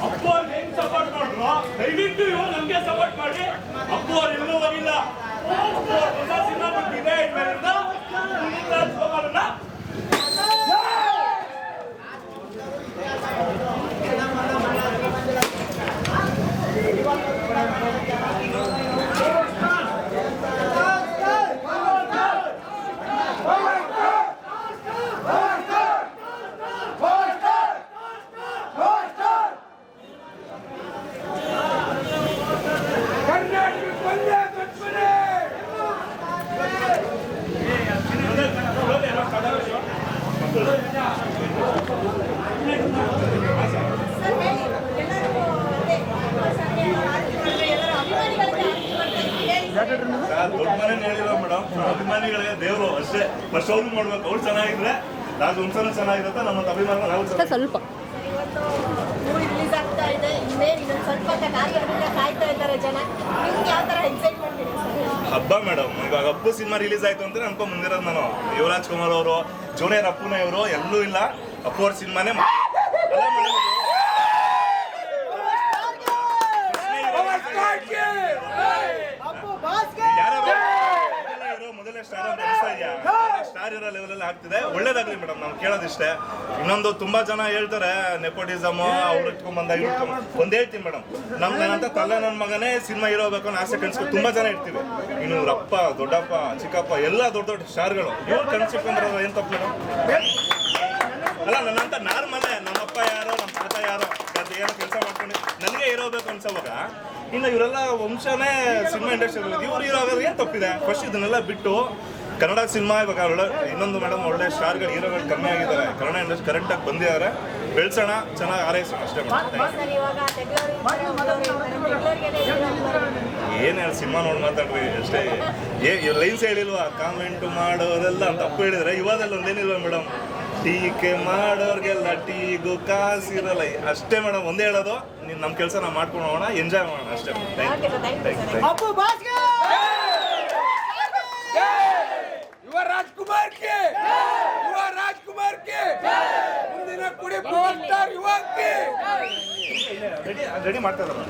ಅಪ್ಪು ಅವ್ರಿಗೆ ಹೆಂಗ್ ಸಪೋರ್ಟ್ ಮಾಡ್ರು ದಯವಿಟ್ಟು ನಮ್ಗೆ ಸಪೋರ್ಟ್ ಮಾಡಿ. ಅಪ್ಪು ಅವ್ರು ದೊಡ್ಡ ಮನೆ ಹೇಳಿಲ್ಲ ಮೇಡಮ್? ಅಭಿಮಾನಿಗಳಿಗೆ ದೇವರು ಅಷ್ಟೇ. ಫಸ್ಟ್ ಅವ್ರು ಮಾಡ್ಬೇಕು. ಅವ್ರು ಚೆನ್ನಾಗಿದ್ರೆ ರಾಜ್ ವಂಶನೂ ಚೆನ್ನಾಗಿರುತ್ತೆ. ನಮ್ಮ ಅಭಿಮಾನ ನಾವು ಸ್ವಲ್ಪ. ಇವತ್ತು ಮೂವಿ ರಿಲೀಸ್ ಆಗ್ತಾ ಇದೆ. ಇನ್ನೇನು ಇನ್ನೊಂದು ಸ್ವಲ್ಪ ಹೊತ್ತ ಕಾಯ್ತಾ ಇದ್ದಾರೆ ಜನ. ನಿಮ್ಗೆ ಯಾವ ಥರ ಎಕ್ಸೈಟ್ಮೆಂಟ್ ಇದೆ ಹಬ್ಬ ಮೇಡಮ್. ಇವಾಗ ಅಪ್ಪು ಸಿನಿಮಾ ರಿಲೀಸ್ ಆಯ್ತು ಅಂತ ಅನ್ಕೊಂಡ್ ಬಂದಿರೋದು ನಾನು. ಯುವರಾಜ್ ಕುಮಾರ್ ಅವರು ಜೂನಿಯರ್ ಅಪ್ಪುನ ಇವರು ಎಲ್ಲೂ ಇಲ್ಲ. ಅಪ್ಪು ಅವ್ರ ಸಿನಿಮಾನೇ ಸ್ಟಾರ್ ಅಂತ ಅನಿಸ್ತಾ ಇದೆಯಾ ಸ್ಟಾರ್ ಇರೋ ಲೆವೆಲಲ್ಲಿ ಆಗ್ತಿದೆ. ಒಳ್ಳೇದಾಗ್ಲಿ ಮೇಡಮ್ ನಾವು ಕೇಳೋದಿಷ್ಟೇ. ಇನ್ನೊಂದು ತುಂಬಾ ಜನ ಹೇಳ್ತಾರೆ ನೆಪೋಟಿಸಮ್ ಅವ್ರು ಇಟ್ಕೊಂಡ್ ಬಂದ ಇವ್ರು ಇಟ್ಕೊಂಡ್ ಒಂದ್ ಹೇಳ್ತೀನಿ ಮೇಡಮ್. ನಮ್ ನನ್ನಂತ ತಲೆ ನನ್ನ ಮಗನೇ ಸಿನಿಮಾ ಇರೋಬೇಕು ಬೇಕು ಅನ್ನೋ ಆಸೆ ಕನ್ಸ್ಕೊಂಡು ತುಂಬಾ ಜನ ಇರ್ತೀವಿ. ಇನ್ನು ಅಪ್ಪ ದೊಡ್ಡಪ್ಪ ಚಿಕ್ಕಪ್ಪ ಎಲ್ಲ ದೊಡ್ಡ ದೊಡ್ಡ ಸ್ಟಾರ್ಗಳು. ಇವ್ರು ಕನ್ಸಿಟ್ಕೊಂಡ್ರೆ ಏನ್ ತಪ್ಪು ಮೇಡಮ್? ಅಲ್ಲ ನನ್ನಂತ ನಾರ್ಮಲೇ ನಮ್ಮಪ್ಪ ಯಾರು ನಮ್ಮ ತಾತ ಯಾರೋ ಅದು ಏನೋ ಕೆಲಸ ಮಾಡ್ಕೊಂಡು ನನಗೆ ಇರೋಬೇಕು ಅನ್ಸೋವಾಗ ಇನ್ನು ಇವರೆಲ್ಲ ವಂಶನೇ ಸಿನಿಮಾ ಇಂಡಸ್ಟ್ರಿ ಇವ್ರು ಇವರು ಆಗೋದು ಏನು ತಪ್ಪಿದೆ? ಫಸ್ಟ್ ಇದನ್ನೆಲ್ಲ ಬಿಟ್ಟು ಕನ್ನಡ ಸಿನಿಮಾ ಇವಾಗ ಒಳ್ಳೆ ಇನ್ನೊಂದು ಮೇಡಮ್ ಒಳ್ಳೆ ಸ್ಟಾರ್ಗಳು ಹೀರೋಗಳು ಕಮ್ಮಿ ಆಗಿದ್ದಾರೆ. ಕನ್ನಡ ಇಂಡಸ್ಟ್ರಿ ಕರೆಕ್ಟಾಗಿ ಬಂದಿದ್ದಾರೆ. ಬೆಳೆಸೋಣ ಚೆನ್ನಾಗಿ ಆರೈಸೋಣ ಅಷ್ಟೇ ಏನು ಹೇಳಿ ಸಿನಿಮಾ ನೋಡಿ ಮಾತಾಡ್ರಿ ಅಷ್ಟೇ. ಏ ಲೈನ್ಸ್ ಹೇಳಿಲ್ವಾ ಕಾಮೆಂಟ್ ಮಾಡೋದೆಲ್ಲ ತಪ್ಪು ಹೇಳಿದ್ರೆ ಇವಾಗಲ್ಲ ಒಂದೇನಿಲ್ವಾ ಮೇಡಮ್ ಟೀಕೆ ಮಾಡೋರ್ಗೆಲ್ಲ ಟೀಗೂ ಕಾಸಿರಲ್ಲ. ಅಷ್ಟೇ ಮೇಡಮ್ ಒಂದೇ ಹೇಳೋದು. ನೀನು ನಮ್ಮ ಕೆಲಸ ನಾವು ಮಾಡ್ಕೊಂಡು ಹೋಗೋಣ ಎಂಜಾಯ್ ಮಾಡೋಣ ಅಷ್ಟೇ thank you. Thank you Appu ಬಾಸ್ಗೆ Yuva ರಾಜ್ಕುಮಾರ್ಗೆ ಯುವ ರಾಜ್ಕುಮಾರ್ಗೆ ಮುಂದಿನ ಕುಡಿ ಪವರ್ ಸ್ಟಾರ್ ಯುವಕ್ಕೆ ರೆಡಿ ರೆಡಿ ಮಾಡ್ತಾ ಇದ್ದಾರೆ